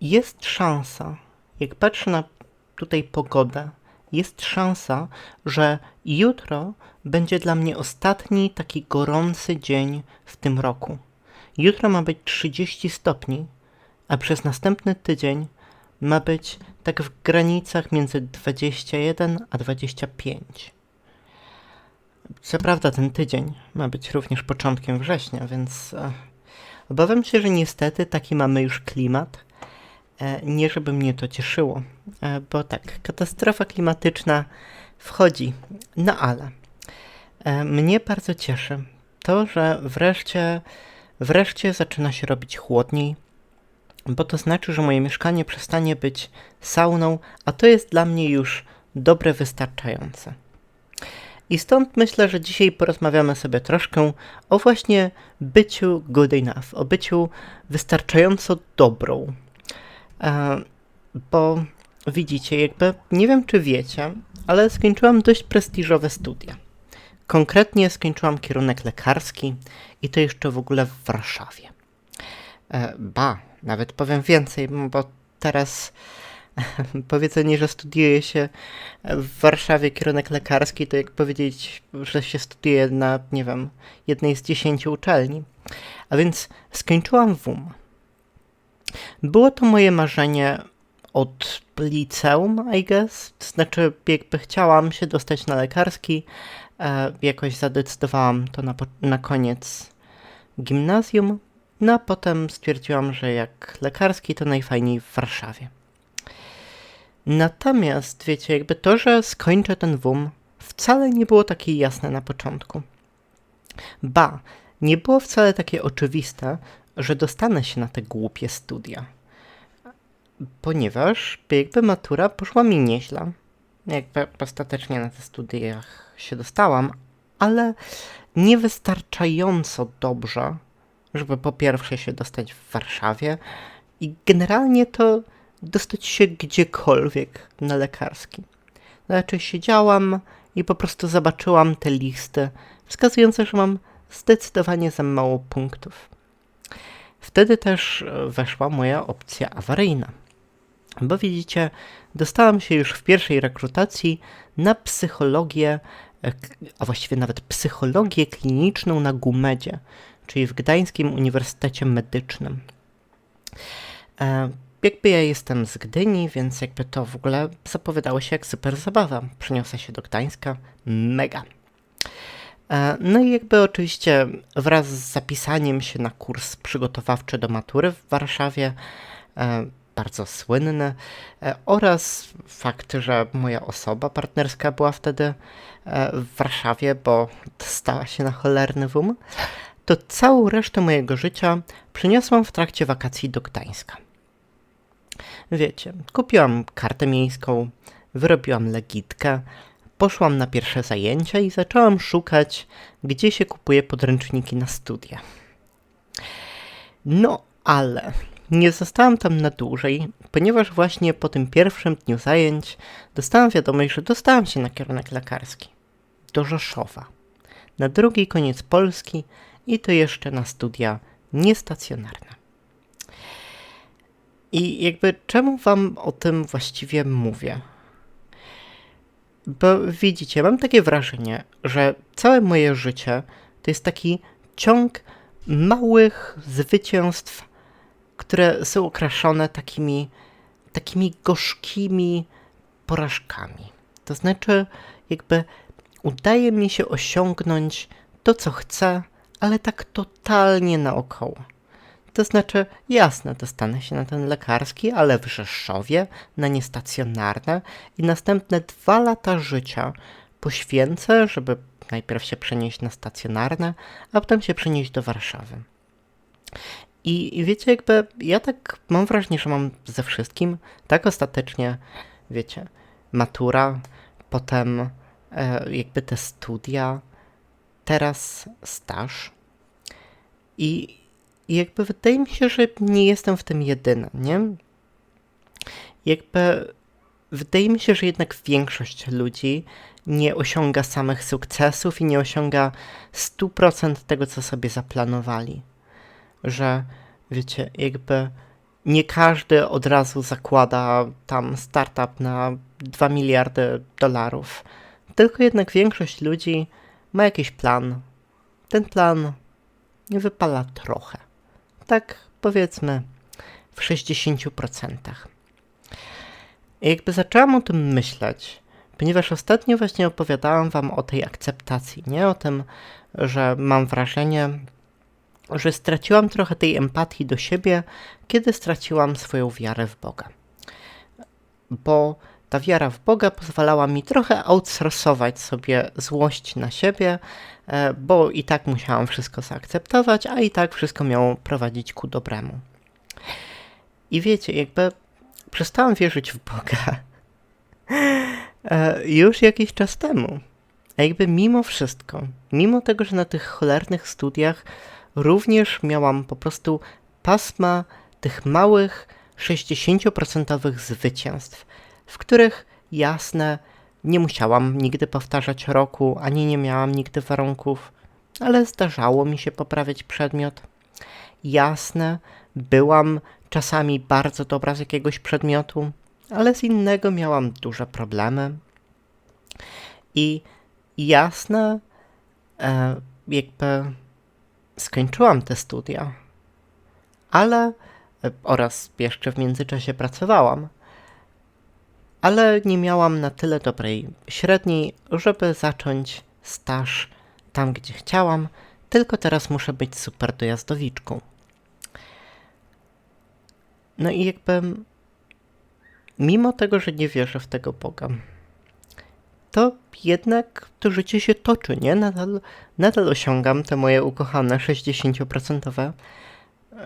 jest szansa, jak patrzę na tutaj pogodę, jest szansa, że jutro będzie dla mnie ostatni taki gorący dzień w tym roku. Jutro ma być 30 stopni, a przez następny tydzień ma być tak w granicach między 21 a 25. Co prawda ten tydzień ma być również początkiem września, więc e, obawiam się, że niestety taki mamy już klimat. E, nie żeby mnie to cieszyło, e, bo tak, katastrofa klimatyczna wchodzi. No ale e, mnie bardzo cieszy to, że wreszcie, wreszcie zaczyna się robić chłodniej, bo to znaczy, że moje mieszkanie przestanie być sauną, a to jest dla mnie już dobre, wystarczające. I stąd myślę, że dzisiaj porozmawiamy sobie troszkę o właśnie byciu good enough, o byciu wystarczająco dobrą. E, bo widzicie, jakby nie wiem czy wiecie, ale skończyłam dość prestiżowe studia. Konkretnie skończyłam kierunek lekarski i to jeszcze w ogóle w Warszawie. E, ba, nawet powiem więcej, bo teraz powiedzenie, że studiuje się w Warszawie kierunek lekarski, to jak powiedzieć, że się studiuje na, nie wiem, jednej z dziesięciu uczelni. A więc skończyłam WUM. Było to moje marzenie od liceum, I guess. Znaczy, jakby chciałam się dostać na lekarski, e, jakoś zadecydowałam to na, na koniec gimnazjum, no a potem stwierdziłam, że jak lekarski, to najfajniej w Warszawie. Natomiast, wiecie, jakby to, że skończę ten WUM, wcale nie było takie jasne na początku. Ba, nie było wcale takie oczywiste, że dostanę się na te głupie studia. Ponieważ jakby matura poszła mi nieźle. Jakby ostatecznie na te studiach się dostałam, ale niewystarczająco dobrze, żeby po pierwsze się dostać w Warszawie i generalnie to dostać się gdziekolwiek na lekarski. Znaczy siedziałam i po prostu zobaczyłam te listy wskazujące, że mam zdecydowanie za mało punktów. Wtedy też e, weszła moja opcja awaryjna. Bo widzicie, dostałam się już w pierwszej rekrutacji na psychologię, e, a właściwie nawet psychologię kliniczną na Gumedzie, czyli w Gdańskim Uniwersytecie Medycznym. E, jakby ja jestem z Gdyni, więc jakby to w ogóle zapowiadało się jak super zabawa. Przeniosę się do Gdańska. Mega. E, no i jakby oczywiście wraz z zapisaniem się na kurs przygotowawczy do matury w Warszawie, e, bardzo słynny, e, oraz fakt, że moja osoba partnerska była wtedy w Warszawie, bo stała się na cholerny wum, to całą resztę mojego życia przyniosłam w trakcie wakacji do Gdańska. Wiecie, kupiłam kartę miejską, wyrobiłam legitkę, poszłam na pierwsze zajęcia i zaczęłam szukać, gdzie się kupuje podręczniki na studia. No, ale nie zostałam tam na dłużej, ponieważ właśnie po tym pierwszym dniu zajęć dostałam wiadomość, że dostałam się na kierunek lekarski do Rzeszowa, na drugi koniec Polski i to jeszcze na studia niestacjonarne. I jakby czemu wam o tym właściwie mówię? Bo widzicie, mam takie wrażenie, że całe moje życie to jest taki ciąg małych zwycięstw, które są okraszone takimi, takimi gorzkimi porażkami. To znaczy, jakby udaje mi się osiągnąć to, co chcę, ale tak totalnie naokoło. To znaczy, jasne, dostanę się na ten lekarski, ale w Rzeszowie, na niestacjonarne i następne dwa lata życia poświęcę, żeby najpierw się przenieść na stacjonarne, a potem się przenieść do Warszawy. I, I, wiecie, jakby ja tak mam wrażenie, że mam ze wszystkim, tak ostatecznie, wiecie, matura, potem e, jakby te studia, teraz staż. I i jakby wydaje mi się, że nie jestem w tym jedyny, nie? Jakby wydaje mi się, że jednak większość ludzi nie osiąga samych sukcesów i nie osiąga 100% tego, co sobie zaplanowali. Że wiecie, jakby nie każdy od razu zakłada tam startup na 2 miliardy dolarów. Tylko jednak większość ludzi ma jakiś plan. Ten plan wypala trochę. Tak powiedzmy w 60%. I jakby zaczęłam o tym myśleć, ponieważ ostatnio właśnie opowiadałam wam o tej akceptacji, nie o tym, że mam wrażenie, że straciłam trochę tej empatii do siebie, kiedy straciłam swoją wiarę w Boga. Bo ta wiara w Boga pozwalała mi trochę outsourcować sobie złość na siebie, e, bo i tak musiałam wszystko zaakceptować, a i tak wszystko miało prowadzić ku dobremu. I wiecie, jakby przestałam wierzyć w Boga e, już jakiś czas temu. A jakby mimo wszystko, mimo tego, że na tych cholernych studiach również miałam po prostu pasma tych małych 60% zwycięstw, w których jasne, nie musiałam nigdy powtarzać roku, ani nie miałam nigdy warunków, ale zdarzało mi się poprawiać przedmiot. Jasne, byłam czasami bardzo dobra z jakiegoś przedmiotu, ale z innego miałam duże problemy. I jasne, e, jakby skończyłam te studia, ale e, oraz jeszcze w międzyczasie pracowałam, ale nie miałam na tyle dobrej średniej, żeby zacząć staż tam, gdzie chciałam, tylko teraz muszę być super dojazdowiczką. No i jakby mimo tego, że nie wierzę w tego Boga, to jednak to życie się toczy, nie? Nadal, nadal osiągam te moje ukochane 60%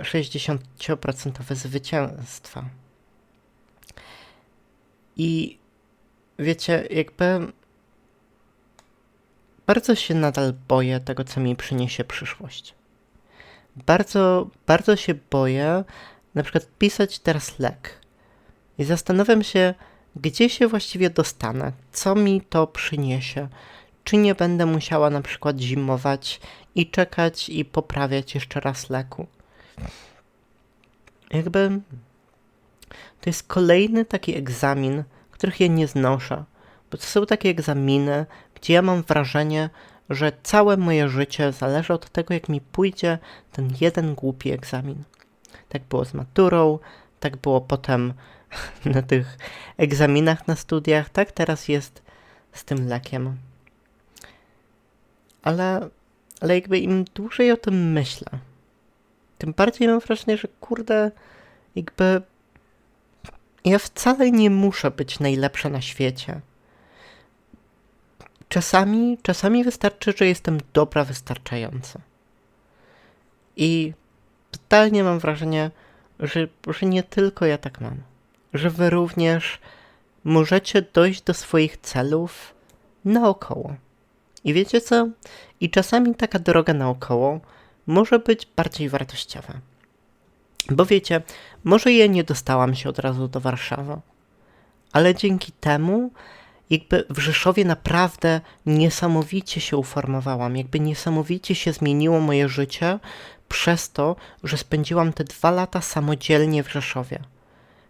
60% zwycięstwa. I wiecie, jakby bardzo się nadal boję tego, co mi przyniesie przyszłość. Bardzo, bardzo się boję na przykład pisać teraz lek. I zastanawiam się, gdzie się właściwie dostanę, co mi to przyniesie, czy nie będę musiała na przykład zimować i czekać i poprawiać jeszcze raz leku. Jakby to jest kolejny taki egzamin, których ja nie znoszę, bo to są takie egzaminy, gdzie ja mam wrażenie, że całe moje życie zależy od tego, jak mi pójdzie ten jeden głupi egzamin. Tak było z maturą, tak było potem na tych egzaminach na studiach, tak teraz jest z tym lekiem. Ale, ale jakby im dłużej o tym myślę, tym bardziej mam wrażenie, że kurde, jakby ja wcale nie muszę być najlepsza na świecie. Czasami, czasami wystarczy, że jestem dobra wystarczająco. I totalnie mam wrażenie, że, że nie tylko ja tak mam że wy również możecie dojść do swoich celów naokoło. I wiecie co? I czasami taka droga naokoło może być bardziej wartościowa. Bo wiecie, może ja nie dostałam się od razu do Warszawy, ale dzięki temu jakby w Rzeszowie naprawdę niesamowicie się uformowałam, jakby niesamowicie się zmieniło moje życie przez to, że spędziłam te dwa lata samodzielnie w Rzeszowie.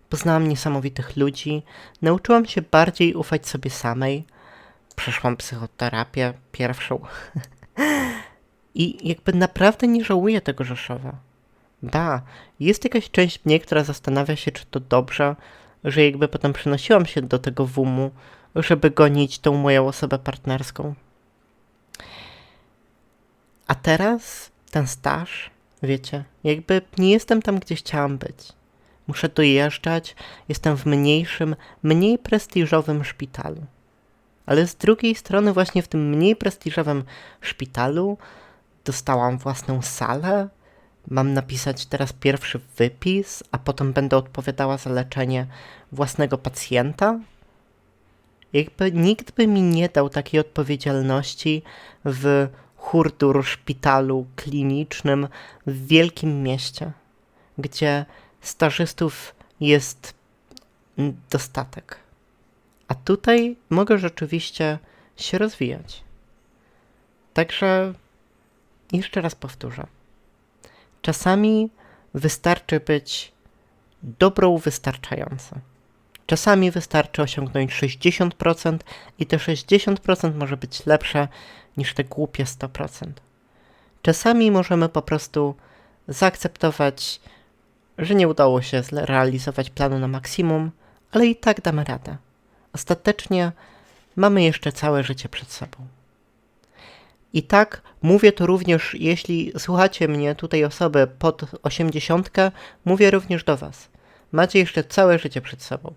Poznałam niesamowitych ludzi, nauczyłam się bardziej ufać sobie samej. Przeszłam psychoterapię pierwszą. I jakby naprawdę nie żałuję tego Rzeszowa. Ba, jest jakaś część mnie, która zastanawia się, czy to dobrze, że jakby potem przenosiłam się do tego wumu, żeby gonić tą moją osobę partnerską. A teraz ten staż, wiecie, jakby nie jestem tam, gdzie chciałam być muszę dojeżdżać, jestem w mniejszym, mniej prestiżowym szpitalu. Ale z drugiej strony, właśnie w tym mniej prestiżowym szpitalu dostałam własną salę. Mam napisać teraz pierwszy wypis, a potem będę odpowiadała za leczenie własnego pacjenta. Jakby nikt by mi nie dał takiej odpowiedzialności w hurdur szpitalu klinicznym w wielkim mieście, gdzie stażystów jest dostatek. A tutaj mogę rzeczywiście się rozwijać. Także jeszcze raz powtórzę. Czasami wystarczy być dobrą wystarczająco. Czasami wystarczy osiągnąć 60% i te 60% może być lepsze niż te głupie 100%. Czasami możemy po prostu zaakceptować, że nie udało się zrealizować planu na maksimum, ale i tak damy radę. Ostatecznie mamy jeszcze całe życie przed sobą. I tak mówię to również, jeśli słuchacie mnie, tutaj osoby pod 80, mówię również do Was. Macie jeszcze całe życie przed sobą.